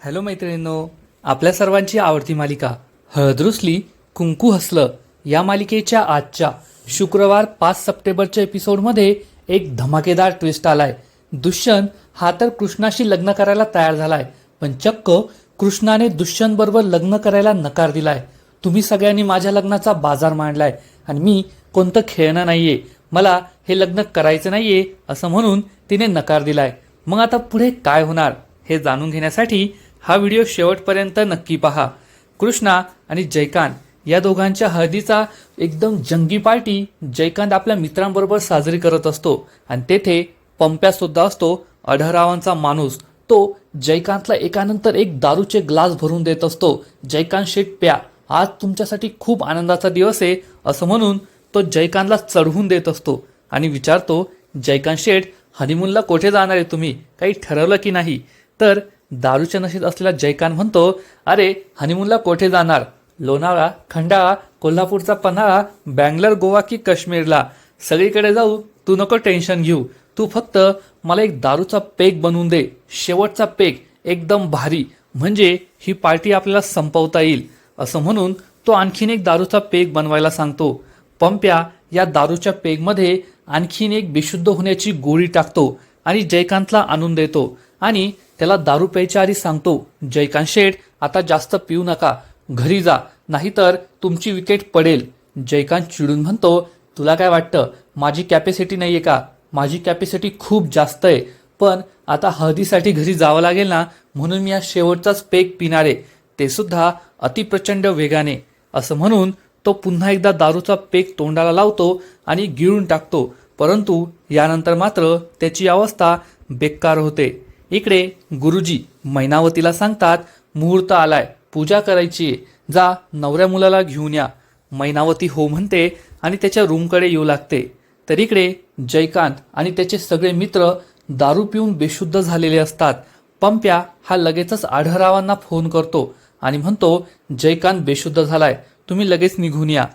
Hello मैत्रिणींनो आपल्या सर्वांची आवडती मालिका हळदरुसली कुंकू हसलं या मालिकेच्या आजच्या शुक्रवार पाच सप्टेंबरच्या एपिसोडमध्ये एक धमाकेदार ट्विस्ट आलाय. दुष्यंत हा तर कृष्णाशी लग्न करायला तयार झालाय पण चक्क कृष्णाने दुष्यंत बरोबर लग्न करायला नकार दिलाय. तुम्ही सगळ्यांनी माझ्या लग्नाचा बाजार मांडलाय आणि मी कोणतं खेळणं नाहीये मला हे लग्न करायचं नाहीये असं म्हणून तिने नकार दिलाय. मग आता पुढे काय होणार हे जाणून घेण्यासाठी हा व्हिडिओ शेवटपर्यंत नक्की पहा. कृष्णा आणि जयकांत या दोघांच्या हळदीचा एकदम जंगी पार्टी जयकांत आपल्या मित्रांबरोबर साजरी करत असतो आणि तेथे पंप्या सुद्धा असतो अढरावांचा माणूस. तो जयकांतला एकानंतर एक दारूचे ग्लास भरून देत असतो. जयकांत शेट प्या आज तुमच्यासाठी खूप आनंदाचा दिवस आहे असं म्हणून तो जयकांतला चढवून देत असतो आणि विचारतो जयकांत शेठ हनीमूनला कुठे जाणार आहे तुम्ही? काही ठरवलं की नाही? तर दारूच्या नशेत असलेला जयकांत म्हणतो अरे हनीमूनला कोठे जाणार? लोणावळा खंडाळा कोल्हापूरचा पन्हाळा बँगलोर गोवा की काश्मीरला? सगळीकडे जाऊ तू नको टेन्शन घेऊ. तू फक्त मला एक दारूचा पेक बनवून दे. शेवटचा पेक एकदम भारी. म्हणजे ही पार्टी आपल्याला संपवता येईल. असं म्हणून तो आणखीन एक दारूचा पेक बनवायला सांगतो. पंप्या या दारूच्या पेगमध्ये आणखीन एक बेशुद्ध होण्याची गोळी टाकतो आणि जयकांतला आणून देतो. आणि त्याला दारू प्यायच्या आधी सांगतो जयकांत शेठ आता जास्त पिऊ नका घरी जा नाहीतर तुमची विकेट पडेल. जयकांत चिडून म्हणतो तुला काय वाटतं माझी कॅपॅसिटी नाहीये का? माझी कॅपॅसिटी खूप जास्त आहे. पण आता हळदीसाठी घरी जावं लागेल ना म्हणून मी हा शेवटचाच पेक पिणार आहे. ते सुद्धा अतिप्रचंड वेगाने. असं म्हणून तो पुन्हा एकदा दारूचा पेक तोंडाला लावतो आणि गिळून टाकतो. परंतु यानंतर मात्र त्याची अवस्था बेकार होते. इकडे गुरुजी मैनावतीला सांगतात मुहूर्त आलाय पूजा करायची जा नवऱ्या मुलाला घेऊन या. मैनावती हो म्हणते आणि त्याच्या रूमकडे येऊ लागते. तर इकडे जयकांत आणि त्याचे सगळे मित्र दारू पिऊन बेशुद्ध झालेले असतात. पंप्या हा लगेचच आढळरावांना फोन करतो आणि म्हणतो जयकांत बेशुद्ध झालाय तुम्ही लगेच निघून या.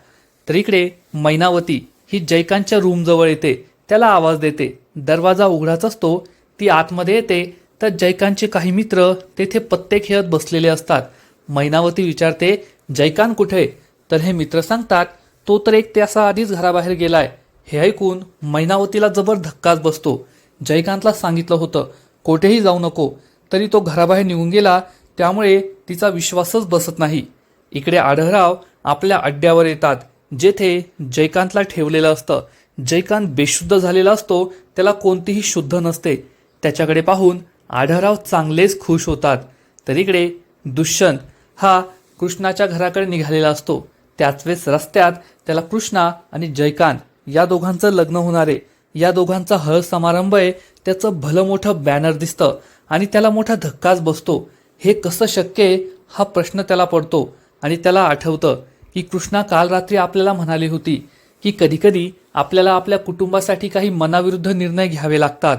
तर इकडे मैनावती ही जयकांतच्या रूमजवळ येते. त्याला आवाज देते. दरवाजा उघडाच असतो. ती आतमध्ये येते. तर जयकांतचे काही मित्र तेथे पत्ते खेळत बसलेले असतात. मैनावती विचारते जयकांत कुठे तर हे मित्र सांगतात तो तर एक त्याचा आधीच घराबाहेर गेलाय. हे ऐकून मैनावतीला जबर धक्काच बसतो. जयकांतला सांगितलं होतं कोठेही जाऊ नको. तरी तो घराबाहेर निघून गेला त्यामुळे तिचा विश्वासच बसत नाही. इकडे आढळराव आपल्या अड्ड्यावर येतात. जेथे जयकांतला ठेवलेलं असतं. जयकांत बेशुद्ध झालेला असतो त्याला कोणतीही शुद्ध नसते. त्याच्याकडे पाहून आढळराव चांगलेच खुश होतात. तरीकडे दुष्यंत हा कृष्णाच्या घराकडे निघालेला असतो. त्याच वेळेस रस्त्यात त्याला कृष्णा आणि जयकांत या दोघांचं लग्न होणार आहे. या दोघांचा हळद समारंभ आहे. त्याचं भलं मोठं बॅनर दिसतं आणि त्याला मोठा धक्काच बसतो. हे कसं शक्य आहे? हा प्रश्न त्याला पडतो आणि त्याला आठवतं की कृष्णा काल रात्री आपल्याला म्हणाली होती की कधीकधी आपल्याला आपल्या कुटुंबासाठी काही मनाविरुद्ध निर्णय घ्यावे लागतात.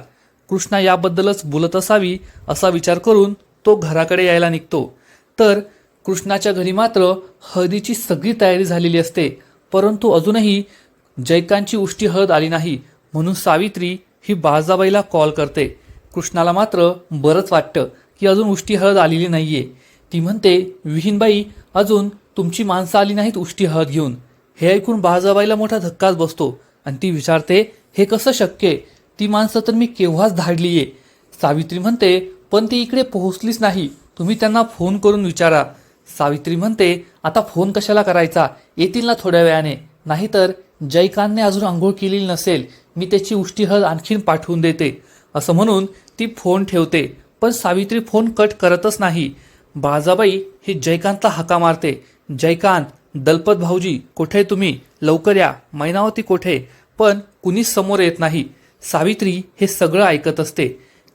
कृष्णा याबद्दलच बोलत असावी असा विचार करून तो घराकडे यायला निघतो. तर कृष्णाच्या घरी मात्र हळदीची सगळी तयारी झालेली असते परंतु अजूनही जयकांतची उष्टी हळद आली नाही म्हणून सावित्री ही बाळजाबाईला कॉल करते. कृष्णाला मात्र बरंच वाटतं की अजून उष्टी हळद आलेली नाहीये. ती म्हणते विहीनबाई अजून तुमची माणसं आली नाहीत उष्टी हळद घेऊन. हे ऐकून बाळजाबाईला मोठा धक्काच बसतो आणि ती विचारते हे कसं शक्य आहे? ती माणसं तर मी केव्हाच धाडली आहे सावित्री म्हणते पण ती इकडे पोहोचलीच नाही. तुम्ही त्यांना फोन करून विचारा. सावित्री म्हणते आता फोन कशाला करायचा? येतील ना थोड्या वेळाने. नाहीतर जयकांतने अजून आंघोळ केलेली नसेल. मी त्याची उष्टी हळद आणखीन पाठवून देते. असं म्हणून ती फोन ठेवते. पण सावित्री फोन कट करतच नाही. बाळजाबाई ही जयकांतला हाका मारते. जयकांत दलपत भाऊजी कुठे तुम्ही? लवकर या. मैनावती कोठे? पण कुणीच समोर येत नाही. सावित्री हे सगळं ऐकत असते.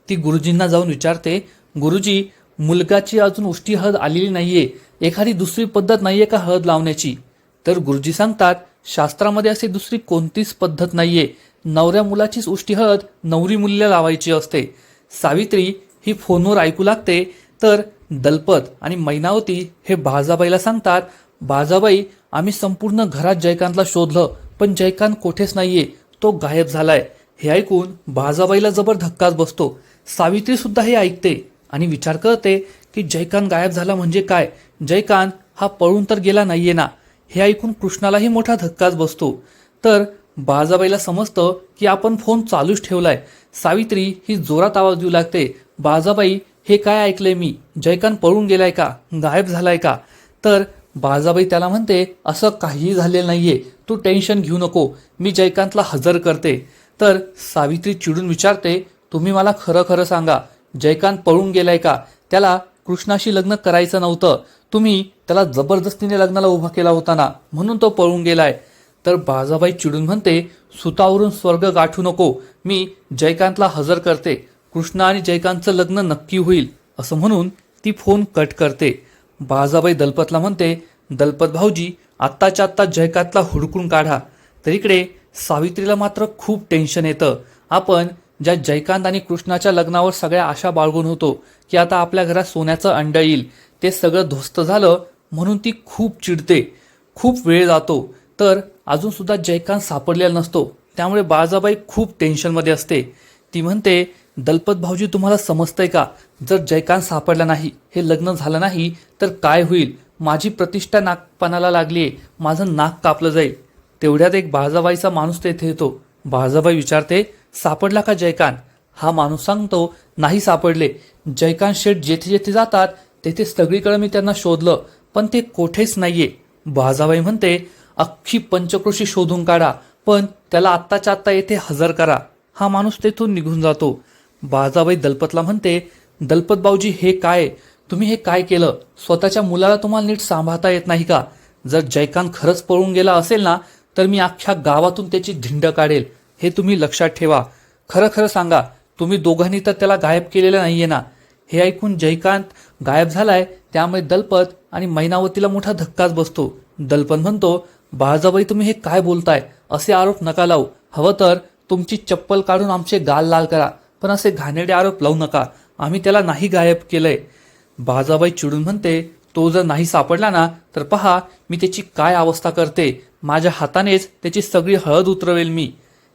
ती गुरुजींना जाऊन विचारते गुरुजी मुलगाची अजून उष्टी हद आलेली नाहीये. एखादी दुसरी पद्धत नाहीये का हद लावण्याची? तर गुरुजी सांगतात शास्त्रामध्ये अशी दुसरी कोणतीच पद्धत नाहीये. नवऱ्या मुलाचीच उष्टी हळद नवरी मुलीला लावायची असते. सावित्री ही फोनवर ऐकू लागते. तर दलपत आणि मैनावती हे बाजाबाईला सांगतात बाजाबाई आम्ही संपूर्ण घरात जयकांतला शोधलं पण जयकांत कोठेच नाहीये. तो गायब झालाय. हे ऐकून बाजाबाईला जबर धक्काच बसतो. सावित्री सुद्धा हे ऐकते आणि विचार करते की जयकांत गायब झाला म्हणजे काय? जयकांत हा पळून तर गेला नाहीये ना? हे ऐकून कृष्णालाही मोठा धक्काच बसतो. तर बाळाबाईला समजतं की आपण फोन चालूच ठेवलाय. सावित्री ही जोरात आवाज देऊ लागते बाळाबाई हे काय ऐकलंय मी? जयकांत पळून गेलाय का? गायब झालाय का? तर बाळाबाई त्याला म्हणते असं काहीही झालेलं नाहीये. तू टेन्शन घेऊ नको. मी जयकांतला हजर करते. तर सावित्री चिडून विचारते तुम्ही मला खरं खरं सांगा जयकांत पळून गेलाय का? त्याला कृष्णाशी लग्न करायचं नव्हतं. तुम्ही त्याला जबरदस्तीने लग्नाला उभा केला होता ना म्हणून तो पळून गेलाय. तर बाजाबाई चिडून म्हणते सुतावरून स्वर्ग गाठू नको. मी जयकांतला हजर करते. कृष्णा आणि जयकांतचं लग्न नक्की होईल. असं म्हणून ती फोन कट करते. बाजाबाई दलपतला म्हणते दलपत भाऊजी आत्ताच्या आत्ता जयकांतला हुडकून काढा. तर इकडे सावित्रीला मात्र खूप टेन्शन येतं. आपण ज्या जयकांत आणि कृष्णाच्या लग्नावर सगळ्या आशा बाळगून होतो की आता आपल्या घरात सोन्याचं अंड येईल ते सगळं ध्वस्त झालं म्हणून ती खूप चिडते खूप वेळ जातो. तर अजून सुद्धा जयकांत सापडलेला नसतो त्यामुळे बाळजाबाई खूप टेन्शनमध्ये असते. ती म्हणते दलपत भाऊजी तुम्हाला समजतंय का? जर जयकांत सापडला नाही हे लग्न झालं नाही तर काय होईल? माझी प्रतिष्ठा नागपणाला लागली माझं नाक कापलं जाईल. तेवढ्यात एक बाळजाबाईचा माणूस तेथे येतो. बाळजाबाई विचारते सापडला का जयकांत? हा माणूस सांगतो नाही सापडले. जयकांत शेठ जेथे जेथे जातात तेथे सगळीकडे मी त्यांना शोधलं पण ते कोठेच नाहीये. बाळजाबाई म्हणते अख्खी पंचक्रोशी शोधून काढा पण त्याला आत्ताच्या आत्ता येथे हजर करा. हा माणूस तेथून निघून जातो. बाळजाबाई दलपतला म्हणते दलपत भाऊजी हे काय? तुम्ही हे काय केलं? स्वतःच्या मुलाला तुम्हाला नीट सांभाळता येत नाही का? जर जयकांत खरंच पळून गेला असेल ना तर मी अख्ख्या गावातून त्याची धिंड काढेल हे तुम्ही लक्षात ठेवा. खरं खरं सांगा तुम्ही दोघांनी तर त्याला गायब केलेलं नाहीये ना? हे ऐकून जयकांत गायब झालाय त्यामुळे दलपत आणि मैनावतीला मोठा धक्काच बसतो. दलपत म्हणतो बाळजाबाई तुम्ही हे काय बोलताय? असे आरोप नका लावू. हवं तर तुमची चप्पल काढून आमचे गाल लाल करा पण असे घाणेरडे आरोप लावू नका. आम्ही त्याला नाही गायब केलंय. बाळजाबाई चिडून म्हणते तो जर नाही सापडला ना तर पहा मी त्याची काय अवस्था करते? माझ्या हातानेच त्याची सगळी हळद उतरवेल मी.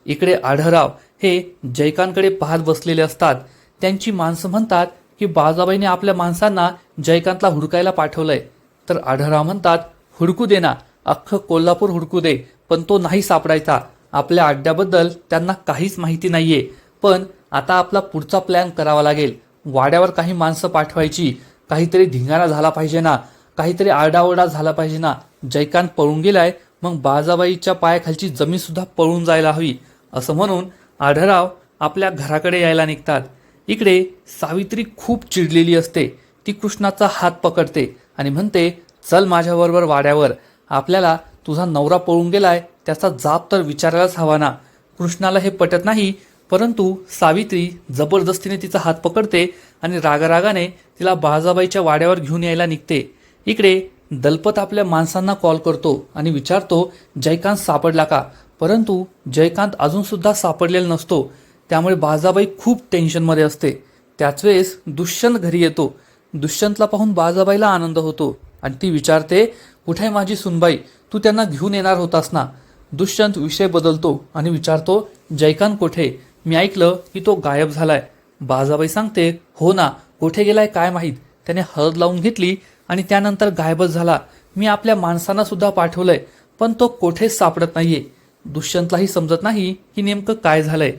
इकडे आढळराव हे जयकांकडे पाहत बसलेले असतात. त्यांची माणसं म्हणतात की बाजाबाईने आपल्या माणसांना जयकांतला हुडकायला पाठवलंय. तर आढळराव म्हणतात हुडकू दे ना अख्खं कोल्हापूर हुडकू दे पण तो नाही सापडायचा. आपल्या अड्ड्याबद्दल त्यांना काहीच माहिती नाहीये. पण आता आपला पुढचा प्लॅन करावा लागेल. वाड्यावर काही माणसं पाठवायची. काहीतरी धिंगाणा झाला पाहिजे ना. काहीतरी आरडाओरडा झाला पाहिजे ना. जयकांत पळून गेलाय मग बाजाबाईच्या पायाखालची जमीनसुद्धा पळून जायला हवी असं म्हणून आढळराव आपल्या घराकडे यायला निघतात. इकडे सावित्री खूप चिडलेली असते. ती कृष्णाचा हात पकडते आणि म्हणते चल माझ्याबरोबर वाड्यावर. आपल्याला तुझा नवरा पळून गेलाय त्याचा जाप तर विचारायलाच हवा ना. कृष्णाला हे पटत नाही परंतु सावित्री जबरदस्तीने तिचा हात पकडते आणि रागारागाने तिला बाजाबाईच्या वाड्यावर घेऊन यायला निघते. इकडे दलपत आपल्या माणसांना कॉल करतो आणि विचारतो जयकांत सापडला का? परंतु जयकांत अजूनसुद्धा सापडलेला नसतो. त्यामुळे बाजाबाई खूप टेन्शनमध्ये असते. त्याच वेळेस दुष्यंत घरी येतो. दुष्यंतला पाहून बाजाबाईला आनंद होतो आणि ती विचारते कुठे माझी सुनबाई? तू त्यांना घेऊन येणार होतास ना? दुष्यंत विषय बदलतो आणि विचारतो जयकांत कोठे? मी ऐकलं की तो गायब झालाय. बाजाबाई सांगते हो ना कोठे गेलाय काय माहीत? त्याने हळद लावून घेतली आणि त्यानंतर गायबच झाला. मी आपल्या माणसांना सुद्धा पाठवलंय पण तो कोठेच सापडत नाहीये. दुष्यंतलाही समजत नाही की नेमकं काय झालंय.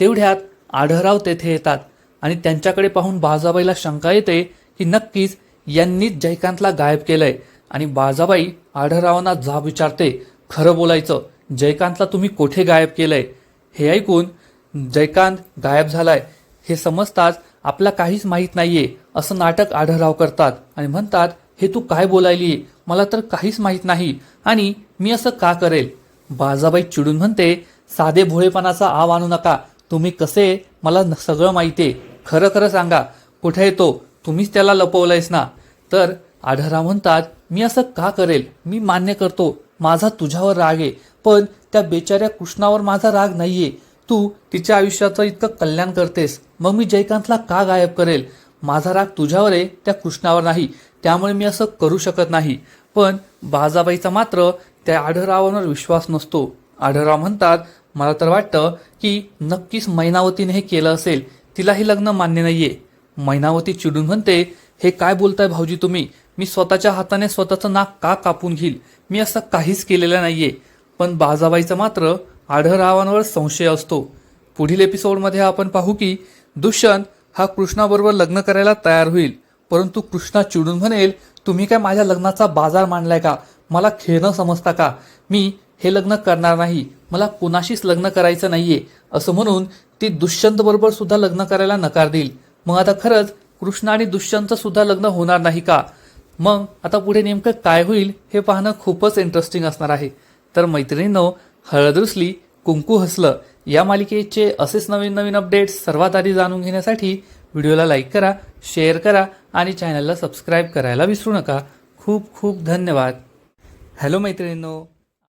तेवढ्यात आढळराव तेथे येतात आणि त्यांच्याकडे पाहून बाजाबाईला शंका येते की नक्कीच यांनीच जयकांतला गायब केलंय. आणि बाजाबाई आढळरावांना जाब विचारते खरं बोलायचं जयकांतला तुम्ही कोठे गायब केलंय? हे ऐकून जयकांत गायब झालाय. हे समजताच आपला काहीच माहीत नाहीये. असं नाटक आढळराव करतात आणि म्हणतात हे तू काय बोलायली? मला तर काहीच माहीत नाही. आणि मी असं का करेल? बाजाबाई चिडून म्हणते साधे भोळेपणाचा आव आणू नका. तुम्ही कसे? मला न- सगळं आहे. खरं खरं सांगा. कुठे येतो तुम्हीच त्याला लपवलंयस ना. तर आढळराव म्हणतात मी असं का करेल? मी मान्य करतो. माझा तुझ्यावर राग आहे. पण त्या बेचाऱ्या कृष्णावर माझा राग नाहीये. तू तिच्या आयुष्याचं इतकं कल्याण करतेस. मग मी जयकांतला का गायब करेल? माझा राग तुझ्यावर आहे त्या कृष्णावर नाही. त्यामुळे मी असं करू शकत नाही. पण बाजाबाईचा मात्र त्या आढळरावांवर विश्वास नसतो. आढळराव म्हणतात मला तर वाटतं की नक्कीच मैनावतीने हे केलं असेल. तिला हे लग्न मान्य नाहीये. मैनावती चिडून म्हणते हे काय बोलताय भाऊजी तुम्ही? मी स्वतःच्या हाताने स्वतःचं नाक का कापून घेईल? मी असं काहीच केलेलं नाहीये. पण बाजाबाईचा मात्र आढळरावांवर संशय असतो. पुढील एपिसोडमध्ये आपण पाहू की दुष्यंत हा कृष्णाबरोबर लग्न करायला तयार होईल. परंतु कृष्णा चिडून म्हणेल तुम्ही काय माझ्या लग्नाचा बाजार मांडलाय का? मला खेळणं समजता का? मी हे लग्न करणार नाही. मला कुणाशीच लग्न करायचं नाहीये. असं म्हणून ती दुष्यंत बरोबर सुद्धा लग्न करायला नकार देईल. मग आता खरंच कृष्ण आणि दुष्यंत सुद्धा लग्न होणार नाही का? मग आता पुढे नेमकं काय होईल हे पाहणं खूपच इंटरेस्टिंग असणार आहे. तर मैत्रिणींनो हळद रुसली कुंकू हसलं. या मालिकेचे असेच नवीन नवीन अपडेट्स सर्वात आधी जाणून घेण्यासाठी व्हिडिओला लाईक करा शेअर करा आणि चॅनलला सबस्क्राईब करायला विसरू नका. खूप खूप धन्यवाद. हॅलो मैत्रिणींनो.